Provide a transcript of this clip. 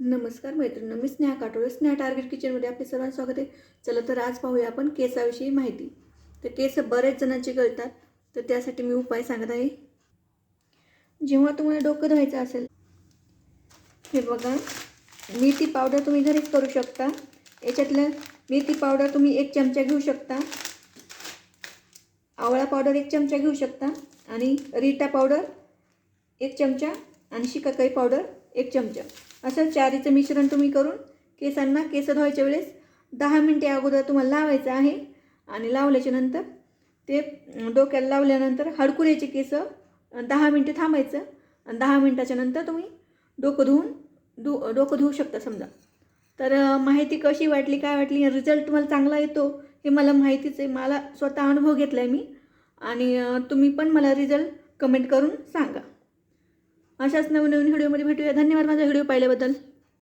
नमस्कार मैत्रिणी मी स्नेहा काटोळे. स्नेहा टार्गेट किचनमध्ये आपले सर्वांचं स्वागत आहे. चला तर आज पाहूया आपण केसाविषयी माहिती. तर केस बरेच जणांचे गळतात तर त्यासाठी मी उपाय सांगत आहे. जेव्हा तुम्हाला डोकं धुवायचं असेल हे बघा. मेथी पावडर तुम्ही घरीच करू शकता. याच्यातलं मेथी पावडर तुम्ही एक चमचा घेऊ शकता. आवळा पावडर एक चमचा घेऊ शकता. आणि रीटा पावडर एक चमचा. आणि शिकाकाई पावडर एक चमचा. असं चारीचं मिश्रण तुम्ही करून केसांना केस धुवायच्या वेळेस दहा मिनटे अगोदर तुम्हाला लावायचं आहे. आणि लावल्याच्या नंतर ते डोक्याला लावल्यानंतर हडकुऱ्याचे केस दहा मिनटे थांबायचं. आणि दहा मिनटाच्या नंतर तुम्ही डोकं धुवून धु डोकं धुवू शकता समजा. तर माहिती कशी वाटली काय वाटली रिझल्ट तुम्हाला चांगला येतो हे मला माहितीच आहे. मला स्वतः अनुभव घेतला आहे मी. आणि तुम्ही पण मला रिझल्ट कमेंट करून सांगा. अशाच नवनवीन व्हिडिओमध्ये भेटूया. धन्यवाद माझा व्हिडिओ पाहिल्याबद्दल.